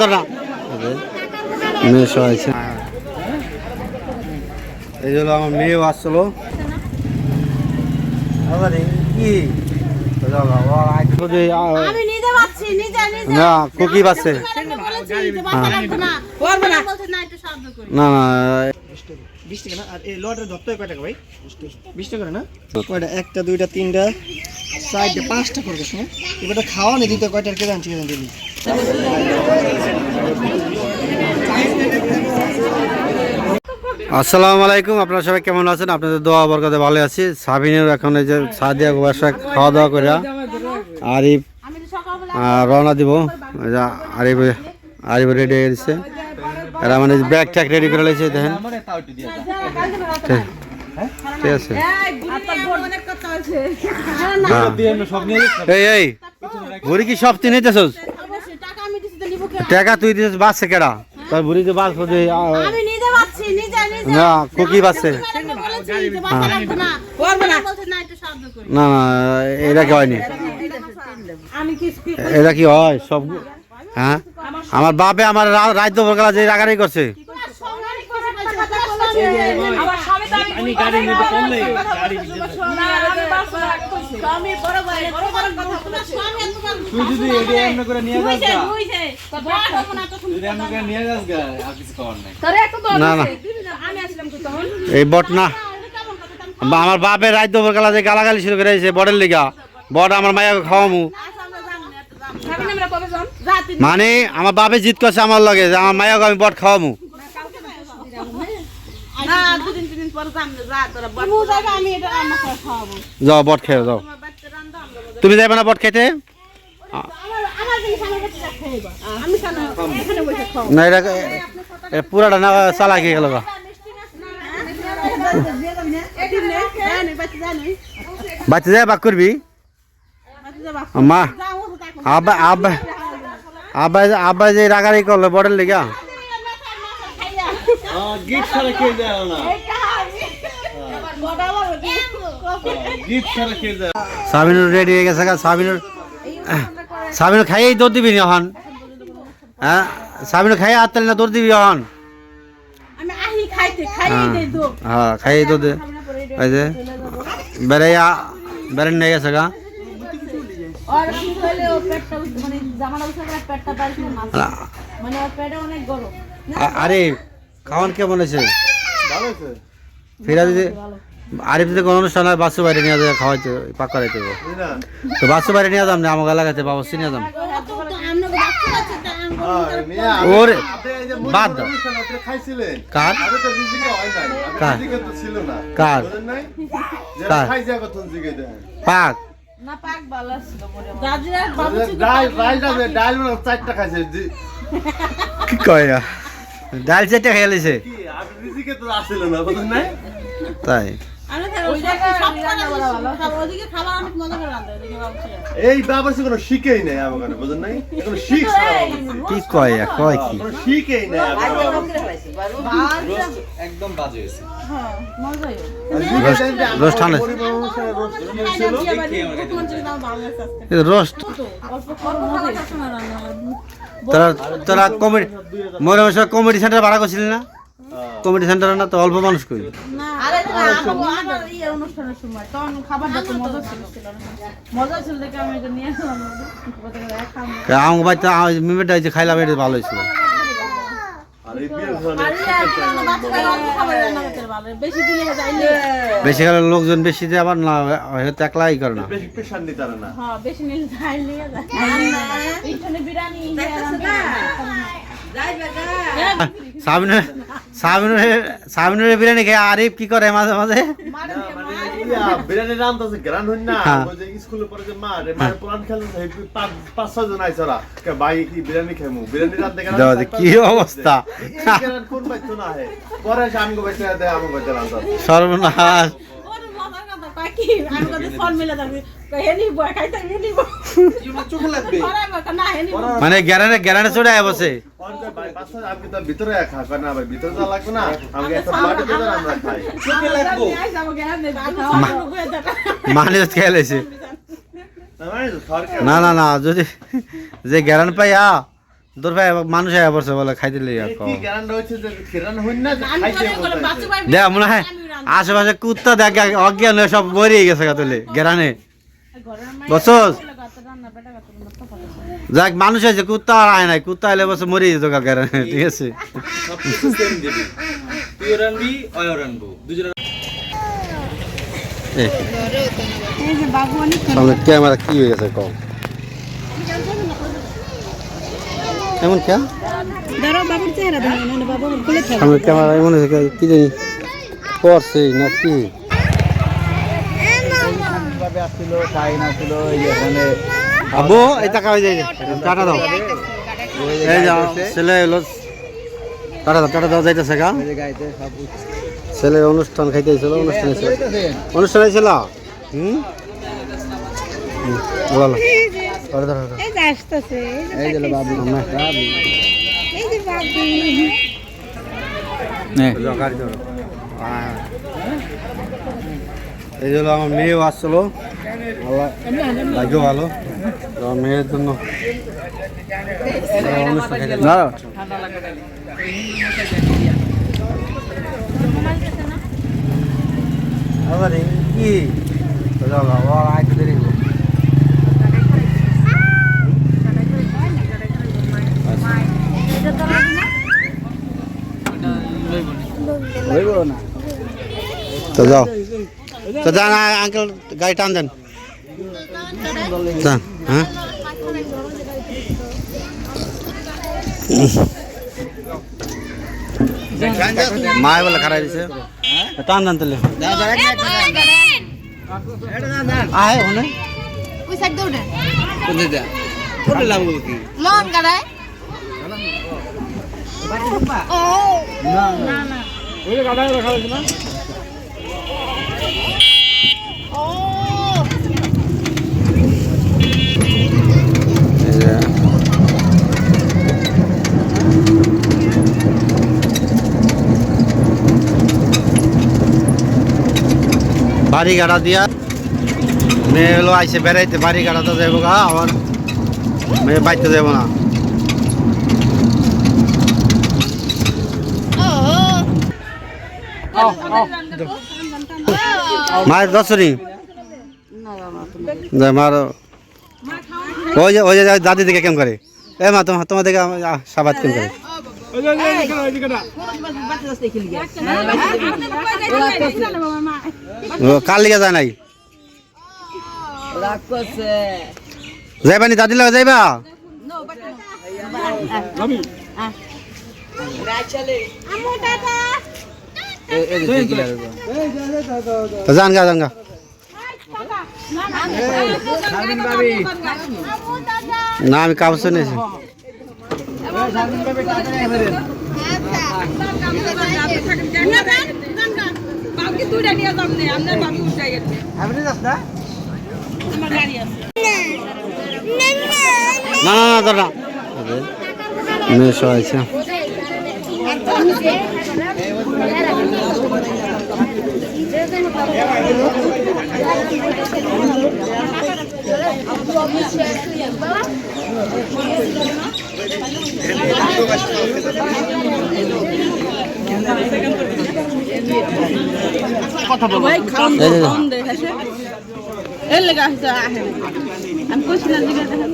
ধর না মেয়ে সব আছে। এই হলো আমার মেয়েও আসছিল আরে কি? আমি নিজে বাচ্ছি নিজে নিজে। না কুকি বাসে বলেছি যে বাচ্চা লাগবে না। করবে না। বলছে না একটু সাহায্য করি। না না বিশ টাকা না আর এই লটের ধরতে কয় টাকা ভাই? বিশ টাকা না? কয়টা? একটা দুইটা তিনটা চারটা পাঁচটা করবে হ্যাঁ এবারটা খাওয়া নেই দিতে কয়টার আসসালামু আলাইকুম আপনারা সবাই কেমন আছেন? আপনাদের দোয়া বরকাতে ভালো আছি। সাবিনের এখন এই যে সাদিয়া বাসা খাওয়া দাওয়া করে আরিফ রওনা দিব। আরিফ আরিফ রেডি হয়ে গেছে। এরা মানে ব্যাগ ট্যাগ রেডি করে লেছে দেখেন। ঠিক আছে আছে। হ্যাঁ। এই এই ঘুরি কি সব চিনে যাচ্ছস অবশ্যই টাকা আমি দিছি তো নিব কে টাকা তুই দিস বাসছে কেডা? তোর বুড়ি যে বাস হচ্ছে আমি নিজে বাচ্ছি নিজে নিজে। না কুকি বাসছে লাগবে না। করবে না। না না না এটা কি হয়নি? আমি কি এটা কি হয়? সব হ্যাঁ? আমার বাপে আমার রাজ্য বরকালা যে রাগারি করছে। আমার স্বামী তো আমি গাড়ি নিতে বললে গাড়ি স্বামী বড় ভাই বড় বড় কথা বলে স্বামী তোমার তুই যদি এটা এমনি করে নিয়ে যাস গা, হইছে তো বড় হবে না যদি এমনি করে নিয়ে যাস গা, আর কিছু করার নাই। না না। আমি আসলাম তো তখন? এই বট না। আমার বাপের রাজ্য বরকালা যে গালাগালি শুরু করে দিয়েছে বটের লিগা বট আমার মায়াকে খাওয়ামু। স্বামী আমরা কবে যান রাতে মানে আমার বাপে জিত করছে আমার লগে যে আমার মায়াকে আমি বট খাওয়ামু। যাও বট খেয়ে যাও। তুমি যাবে না বট খেতে? আমার আমার জিনিস আমার কাছে খাইবা আমি কেন এখানে বসে খাব না এটা পুরাটা না চালা খেয়ে গেল বাচ্চা যায় বাক করবি? মা আব্বা আব্বা আব্বা আব্বা যে রাগারি করল বটের লিগা। গিফট ছাড়া খেয়ে যায় না। গিফট ছাড়া খেয়ে যায় সাবিনুর রেডি হয়ে গেছে সাবিনুর সাবিনুর খাইয়েই দৌড় দিবি নি এখন। হ্যাঁ সাবিনুর খাইয়ে হাত তালি না দৌড় দিবি এখন। হ্যাঁ দে দো হ্যাঁ খাইয়ে দৌড় দে। ওই যে বেড়াইয়া বেড়ান নিয়ে গেছে গা। আর খাওয়ান কেমন হয়েছে? ভালো আছে ফিরা দিদি আরিফ যদি কোনো অনুষ্ঠান হয়? বাসু বাইরে নিয়ে যাবে খাওয়াইতে পাক করাইতে হবে। তো বাসু বাইরে নিয়ে যাম না আমার এলাকাতে বাবস্তি নিয়ে যাম। ওরে আপনি বাদ দাও। কার? আগে তো রিজিকে হয় নাই। আগে কার? কার? বুঝেন নাই? যে কার? পাক। না পাক ভালো ছিল দাদিরা বাবু ডাল ডালটা যে ডাল চারটা খাইছে। জি- কি কয়? ডাল চেটে খেয়ে লিছে। কি আগে রিজিকে তো আসছিল না বুঝেন নাই? তাই। এই বাবা সে কোনো শিখেই নাই আমার কাছে বুঝেন নাই? কোনো শিখ কি কয় কয় কি? শিখেই নাই একদম বাজে হয়েছে। হ্যাঁ কমেডি সেন্টার ভাড়া করছিলি না কমেডি সেন্টার না তো অল্প মানুষ করি ইয়ে আমার বাড়িতে মিমেটা খাইলাম এটা ভালো হয়েছিল বেশি গেলে লোকজন বেশি দিয়ে আবার না হয়তো একলাই করে না। বেশি নিতে না। হ্যাঁ বেশি যাইলে যায় বিরিয়ানি সাবিনের সাবিনের সাবিনের বিরিয়ানি খেয়ে আরিফ কি করে মাঝে মাঝে? মানে ইয়া, বিরিয়ানি রান্তাছে গ্রান হইন। না হ্যাঁ। স্কুলে পড়ে যে মা রে মায়ের পুরান খেলতে পাঁচ ছয় জন আইছে ওরা। ভাই কি বিরিয়ানি খাইমু বিরিয়ানি রান্তে গেলাম দাও, কি অবস্থা? কোন বাইতো না হে? পরে বাইতে বাইতে রান্তা সর্বনাশ ওরে মজার কথা কয় কি আমি কত ফল মিলে হেনি মানে গ্যারানে গ্যারানে চড়ে বসে। ভিতরে না ভাই ভিতরে যা লাগবে না। আমাকে একটা বাটি দেন, আমরা খাই। চোখে লাগবো। মানে খেলেছে না মানে না না না যদি যে গ্যারান পাই আ দূর ভাই মানুষ আয়া পড়ছে বলে খাইতে লেগে গ্যারান্টি গ্যারান্টি দেখ মনে হয় আশেপাশে কুত্তা দেখ অজ্ঞান হয়ে সব মরিয়ে গেছে গাতলে গেরানে। বসস যাক মানুষ আছে কুত্তা আর আয় নাই কুত্তা এলে বসে মরিয়ে যেত গেরানে ঠিক আছে? ক্যামেরা কি হয়ে গেছে কম? এমন ক্যামেরা এমন কি জানি? করছে না কি আবু এই টাকা হয়ে যায় টাটা দাও। এই যাও ছেলে এলো টাটা দাও টাটা দাও যাইতেছে গা। ছেলে অনুষ্ঠান খাইতে ছিল অনুষ্ঠান ছিল। অনুষ্ঠান ছিল? হুম? হুম, বলো, বলো। ধরো, ধরো, ধরো। এই যে আসতেছে এই যে আমরা- এই যে বাবু। যাও, গাড়ি ধরো। এই হলো আমার মেয়েও আসছিল আল্লাহ ভাগ্য ভালো মেয়ের জন্য। আবার কি যাও, যাও, ও আইতে দেরি হলো। তো যাও। তো যান আঙ্কেল গাড়ি টান দেন। হ্যাঁ? মায় বলে খারাপ দিছে। টান দেন তাহলে। আয় ওনে ওই সাইড দৌড়ে কোনটা যা কোনটা লাগবো কি? লন গাড়ায়। ও না না? বাড়ি গাড়া দিয়া। মেয়ে হলো আইসে বেড়াইতে বাড়ি গাড়াতে যাব গা আমার মেয়ে বাইতে যাব না। মায়ের দশরি? মার। ওই যে ওই যে দাদি দিকে কেমন করে? এ মা তোমার তোমার দিকে সাবাদ কেমন করে? কার লিগে যায় নাই যাইবা নি দাদি লাগে যাইবা যান গা যান গা না আমি কাগজ শুনেছি না না দাদা মেয়ে সব আছে। ভাই দে হেসে এর লেগে আসছে আহে। আমি কইছিলাম দিকে দেখেন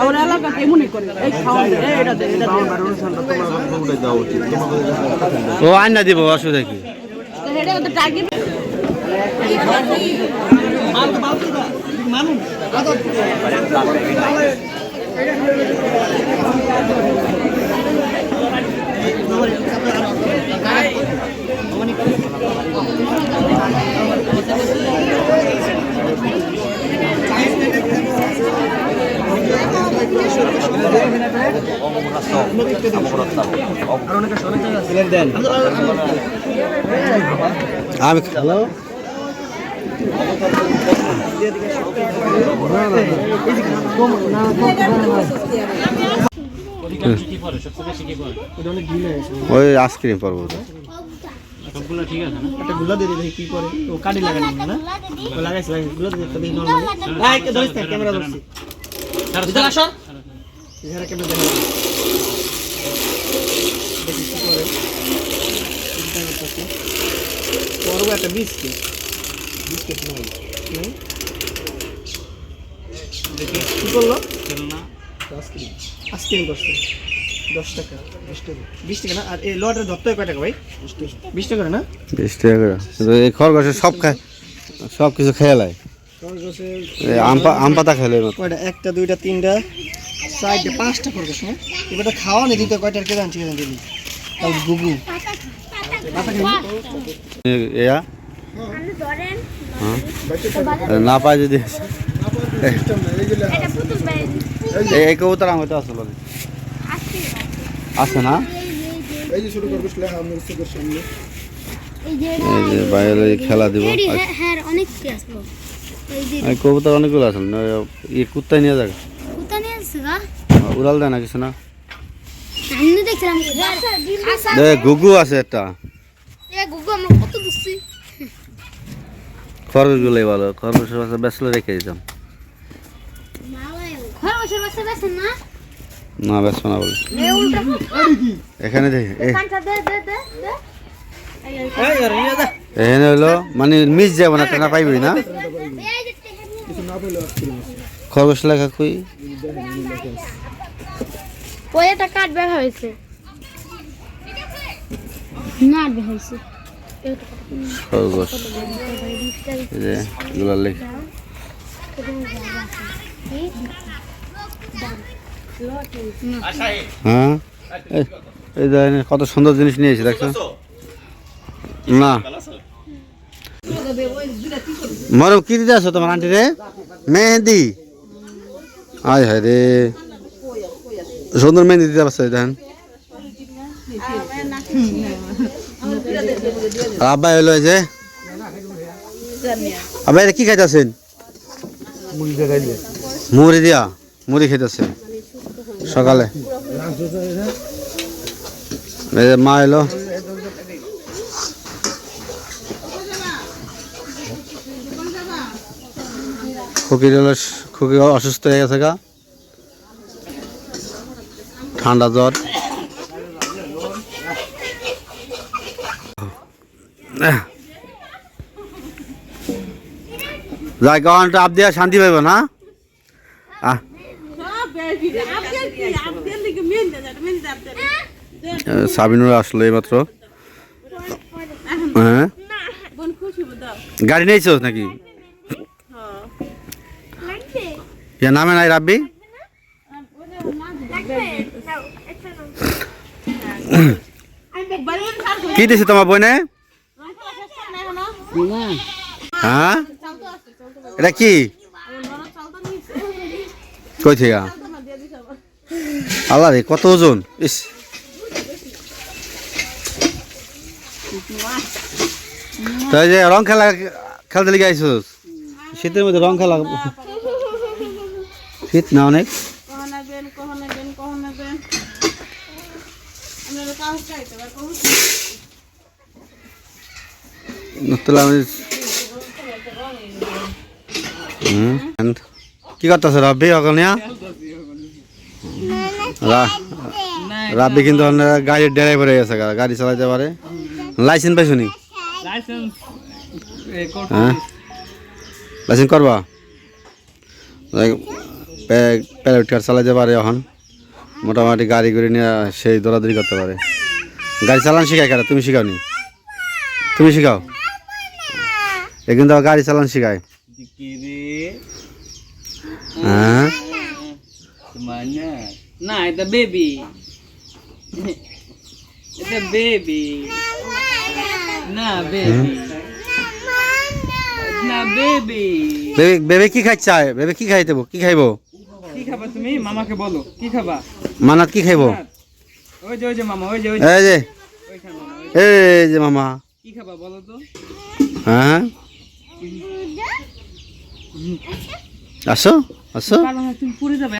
আমার এলাকা কেমনই করে? এই খাওন এটা দে এটা দে। ও আইন দিব অসুবিধা কি? তো টার্গেট আমি হ্যালো ওই আইসক্রিম পারব। একটা গুলা দিয়ে দেখি কি করে। ও কাটি লাগানি না? ও লাগাইছে লাগাইছে। গুলা দিয়ে একটা দেখি নরমালি আই ধরিস ক্যামেরা ধরছি। ভিতরে আসো। এখানে কেমন দেখা দেখি কি করে। চিন্তা একটা বিস্কিট। বিস্কিট নাই। দেখি। কি করল? খেলনা। আইসক্রিম আইসক্রিম করছে। দশ টাকা। বিশ টাকা। বিশ টাকা না? আর এই লটের ধরতে হয় কয় টাকা ভাই? বিশ টাকা। করে না? বিশ টাকা করে। এই খরগোশে সব খায় সব কিছু খেয়ে লাই আম পাতা খেলে কয়টা? একটা দুইটা তিনটা চারটে পাঁচটা খরগোশ হ্যাঁ? এবারটা খাওয়া নেই দিতে কয়টার কে জানছি গুগু। এয়া। না পায় যদি এটা পুতুল ভাই এই এই কবুতর আমার আসলে। আছে না। এই যে এই যে বাইরে খেলা দিব। হ্যাঁ হ্যাঁ অনেক কি আসলো। এই যে এই কবুতর অনেকগুলো আছে না ই কুত্তায় নিয়ে আসছে উড়াল দেয় না কিছু না। আমি দেখছিলাম আচ্ছা দে গুগু আছে একটা। গুগু আমরা কত দুসি খরগোশগুলোই ভালো খরগোশের বাচ্চা বেসলে রেখে দিতাম। ঘর বসে না? না না বলে। এখানে দে এ- কাঁচা দে দে দে দে। এখানে হলো মানে মিস যাব না টাকা পাইবি না। খরগোশ লেখা কই? ওই একটা কাট হয়েছে? না হয়েছে। হ্যাঁ? কত সুন্দর জিনিস নিয়েছি দেখছ? না। মরম, কি দিতে আসো তোমার আন্টি রে? মেহেন্দি। আয় হায় রে। সুন্দর মেহেন্দি দিতে পারছ আব্বা হলো যে। আব্বা এটা কি খাইতেছেন? মুড়ি দিয়া, মুড়ি খাইতেছে সকালে। মা এলো। খুকির হলো, খুকি অসুস্থ হয়ে গেছে গা। ঠান্ডা জ্বর। যাই গাওয়ানটা আপ দিয়া শান্তি পাইব না? সাবিনুর আসলো এইমাত্র। হ্যাঁ? গাড়ি নিয়েছো নাকি? ইয়া নামে নাই রাব্বি? কি দিছে তোমার বইনে? হ্যাঁ? এটা কি? কই থেকে? আল্লাহ রে, কত ওজন? ইস। তাই যে রং খেলা খেলতে লেগে আইসোস? শীতের মধ্যে রং খেলা শীত না অনেক? কখন নেবেন কখন নেবেন কখন নেবেন আপনারা কাজ চাইতে পারব তাহলে আমি হুম and কি করতেছ, রাব্বি অকনিয়া? রাব্বি কিন্তু গাড়ির ড্রাইভার হয়ে গেছে গাড়ি চালাতে পারে। লাইসেন্স পাইছো নি? হ্যাঁ? লাইসেন্স করবা? প্যালেট কার চালাতে পারে এখন। মোটামুটি গাড়ি করে নিয়ে সেই দৌড়াদৌড়ি করতে পারে। গাড়ি চালান শেখায় কারা? তুমি শিখাও নি তুমি শিখাও? এ কিন্তু গাড়ি চালান শেখায়। হ্যাঁ Semuanya. Nah, itu baby. itu baby. Nah, baby. Nah, baby. বেবে বেবে কি খাইছে? বেবে কি খাই দেবো কি খাইবো? কি খাবা তুমি? মামাকে বলো কি খাবা? মানাত কি খাইবো? ওই যে ওই যে মামা ওই যে ওই যে। এই যে। মামা। কি খাবা বলো তো? হ্যাঁ? আসো আসো। তুমি পড়ে যাবে।